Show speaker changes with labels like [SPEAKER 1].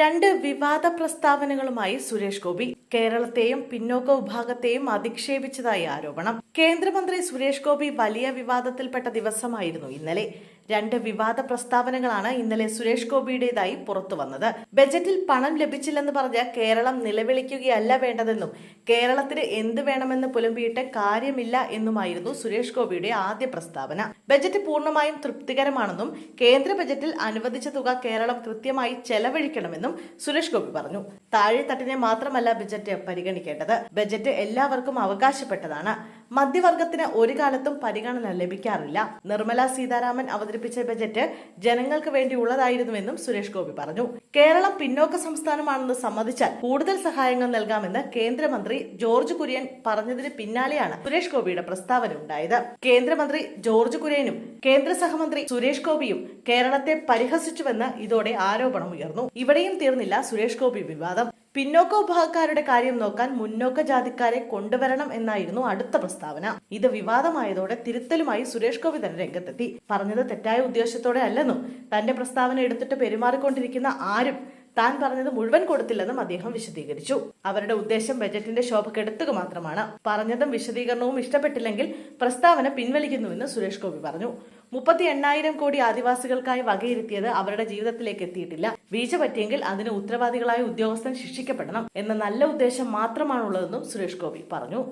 [SPEAKER 1] രണ്ട് വിവാദ പ്രസ്താവനകളുമായി സുരേഷ് ഗോപി കേരളത്തെയും പിന്നോക്ക വിഭാഗത്തെയും അധിക്ഷേപിച്ചതായി ആരോപണം. കേന്ദ്രമന്ത്രി സുരേഷ് ഗോപി വലിയ വിവാദത്തിൽപ്പെട്ട ദിവസമായിരുന്നു ഇന്നലെ. രണ്ട് വിവാദ പ്രസ്താവനകളാണ് ഇന്നലെ സുരേഷ് ഗോപിയുടേതായി പുറത്തു വന്നത്. ബജറ്റിൽ പണം ലഭിച്ചില്ലെന്ന് പറഞ്ഞ കേരളം നിലവിളിക്കുകയല്ല വേണ്ടതെന്നും കേരളത്തിന് എന്ത് വേണമെന്ന് പുലമ്പിയിട്ട് കാര്യമില്ല എന്നുമായിരുന്നു സുരേഷ് ഗോപിയുടെ ആദ്യ പ്രസ്താവന. ബജറ്റ് പൂർണമായും തൃപ്തികരമാണെന്നും കേന്ദ്ര ബജറ്റിൽ അനുവദിച്ച തുക കേരളം കൃത്യമായി ചെലവഴിക്കണമെന്നും സുരേഷ് ഗോപി പറഞ്ഞു. താഴെത്തട്ടിനെ മാത്രമല്ല ബജറ്റ് പരിഗണിക്കേണ്ടത്. ബജറ്റ് എല്ലാവർക്കും അവകാശപ്പെട്ടതാണ്. മധ്യവർഗത്തിന് ഒരു കാലത്തും പരിഗണന ലഭിക്കാറില്ല. നിർമ്മല സീതാരാമൻ അവതരിപ്പിച്ച ബജറ്റ് ജനങ്ങൾക്ക് വേണ്ടിയുള്ളതായിരുന്നുവെന്നും സുരേഷ് ഗോപി പറഞ്ഞു. കേരളം പിന്നോക്ക സംസ്ഥാനമാണെന്ന് സമ്മതിച്ചാൽ കൂടുതൽ സഹായങ്ങൾ നൽകാമെന്ന് കേന്ദ്രമന്ത്രി ജോർജ് കുര്യൻ പറഞ്ഞതിന് പിന്നാലെയാണ് സുരേഷ് ഗോപിയുടെ പ്രസ്താവന ഉണ്ടായത്. കേന്ദ്രമന്ത്രി ജോർജ് കുര്യനും കേന്ദ്ര സഹമന്ത്രി സുരേഷ് ഗോപിയും കേരളത്തെ പരിഹസിച്ചുവെന്ന് ഇതോടെ ആരോപണം ഉയർന്നു ഇവിടെയും തീർന്നില്ല സുരേഷ് ഗോപി വിവാദം. പിന്നോക്ക വിഭാഗക്കാരുടെ കാര്യം നോക്കാൻ മുന്നോക്ക ജാതിക്കാരെ കൊണ്ടുവരണം എന്നായിരുന്നു അടുത്ത പ്രസ്താവന. ഇത് വിവാദമായതോടെ തിരുത്തലുമായി സുരേഷ് ഗോപി തന്നെ രംഗത്തെത്തി. പറഞ്ഞത് തെറ്റായ ഉദ്ദേശത്തോടെ അല്ലെന്നും തന്റെ പ്രസ്താവന എടുത്തിട്ട് പെരുമാറിക്കൊണ്ടിരിക്കുന്ന ആരും താൻ പറഞ്ഞത് മുഴുവൻ കൊടുത്തില്ലെന്നും അദ്ദേഹം വിശദീകരിച്ചു. അവരുടെ ഉദ്ദേശം ബജറ്റിന്റെ ശോഭ കെടുത്തുക മാത്രമാണ്. പറഞ്ഞതും വിശദീകരണവും ഇഷ്ടപ്പെട്ടില്ലെങ്കിൽ പ്രസ്താവന പിൻവലിക്കുന്നുവെന്ന് സുരേഷ് ഗോപി പറഞ്ഞു. മുപ്പത്തി എണ്ണായിരം കോടി ആദിവാസികൾക്കായി വകയിരുത്തിയത് അവരുടെ ജീവിതത്തിലേക്ക് എത്തിയിട്ടില്ല. വീഴ്ച പറ്റിയെങ്കിൽ അതിന് ഉത്തരവാദികളായ ഉദ്യോഗസ്ഥൻ ശിക്ഷിക്കപ്പെടണം എന്ന നല്ല ഉദ്ദേശം മാത്രമാണുള്ളതെന്നും സുരേഷ് ഗോപി പറഞ്ഞു.